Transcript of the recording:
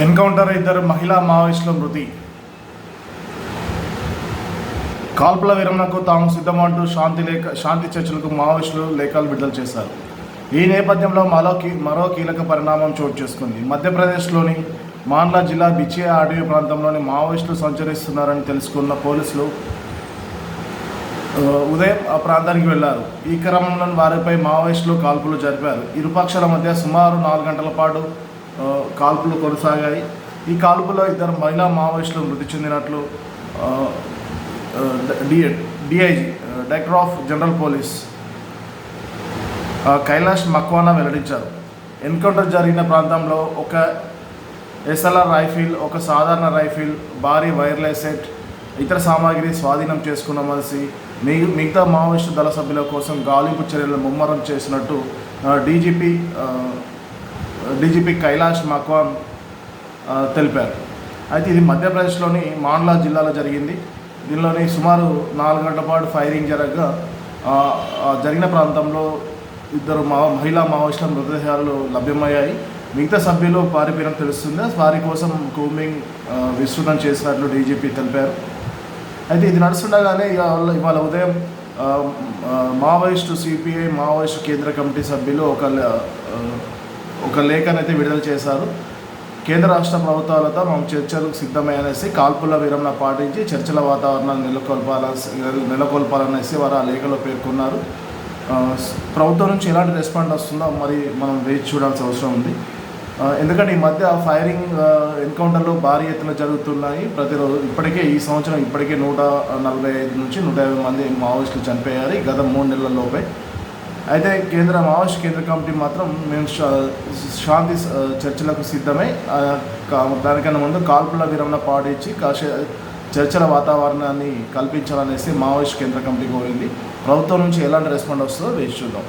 Encounter ఇద్దరు మహిళా మావోయిస్టుల మృతి. కాల్పుల విరమణకు తాము సిద్ధమంటూ శాంతి లేఖ శాంతి చర్చలకు మావోయిస్టులు లేఖలు విడుదల చేశారు. ఈ నేపథ్యంలో మరో కీ మరో కీలక పరిణామం చోటు చేసుకుంది. మధ్యప్రదేశ్లోని మాండ్లా జిల్లా బిచియా అడవి ప్రాంతంలోని మావోయిస్టులు సంచరిస్తున్నారని తెలుసుకున్న పోలీసులు ఉదయం ఆ ప్రాంతానికి వెళ్ళారు. ఈ క్రమంలో వారిపై మావోయిస్టులు కాల్పులు జరిపారు. ఇరుపక్షాల మధ్య సుమారు నాలుగు గంటల పాటు కాల్పులు కొనసాగాయి. ఈ కాల్పులో ఇద్దరు మహిళా మావోయిస్టులు మృతి చెందినట్లు ఆ, DIG director of general police Kailash Makwana వెల్లడించారు. ఎన్కౌంటర్ జరిగిన ప్రాంతంలో ఒక ఎస్ఎల్ఆర్ రైఫిల్ ఒక సాధారణ రైఫిల్ భారీ వైర్లెస్ సెట్ ఇతర సామాగ్రి స్వాధీనం చేసుకున్నామని మీ మిగతా మావోయిస్టు దళ సభ్యుల కోసం గాలింపు చర్యలు ముమ్మరం చేసినట్టు డీజీపీ డీజీపీ కైలాష్ మక్వాన్ తెలిపారు. అయితే ఇది మధ్యప్రదేశ్లోని మాండ్లా జిల్లాలో జరిగింది. దీనిలోని సుమారు నాలుగు గంటల పాటు ఫైరింగ్ జరగగా జరిగిన ప్రాంతంలో ఇద్దరు మా మహిళా మావోయిస్టుల మృతదేహాలు లభ్యమయ్యాయి. మిగతా సభ్యులు పారిపోయినట్టు తెలుస్తుంది. వారి కోసం కూంబింగ్ విస్తృతం చేసినట్లు డీజీపీ తెలిపారు. అయితే ఇది నడుస్తుండగానే ఇవాళ ఇవాళ ఉదయం మావోయిస్టు సిపిఐ మావోయిస్టు కేంద్ర కమిటీ సభ్యులు ఒక ఒక లేఖనైతే విడుదల చేశారు. కేంద్ర రాష్ట్ర ప్రభుత్వాలతో మనం చర్చలకు సిద్ధమయ్యనేసి కాల్పుల విరమణ పాటించి చర్చల వాతావరణాన్ని నెలకొల్పాల నెలకొల్పాలనేసి వారు ఆ లేఖలో పేర్కొన్నారు. ప్రభుత్వం నుంచి ఎలాంటి రెస్పాండ్ వస్తుందో మరి మనం వేచి చూడాల్సిన అవసరం ఉంది. ఎందుకంటే ఈ మధ్య ఫైరింగ్ ఎన్కౌంటర్లు భారీ ఎత్తున జరుగుతున్నాయి. ప్రతిరోజు ఇప్పటికే ఈ సంవత్సరం ఇప్పటికే నూట నలభై ఐదు నుంచి నూట యాభై మంది మావోయిస్టులు చనిపోయారు. గత మూడు నెలల లోపే అయితే కేంద్ర మావోయిస్ట్ కేంద్ర కమిటీ మాత్రం మేము శాంతి చర్చలకు సిద్ధమై కా- దానికన్నా ముందు కాల్పుల విరమణ పాటించి కాసే చర్చల వాతావరణాన్ని కల్పించాలనేసి మావోయిస్ట్ కేంద్ర కమిటీ కోరింది. ప్రభుత్వం నుంచి ఎలాంటి రెస్పాండ్ వస్తుందో వేచి చూద్దాం.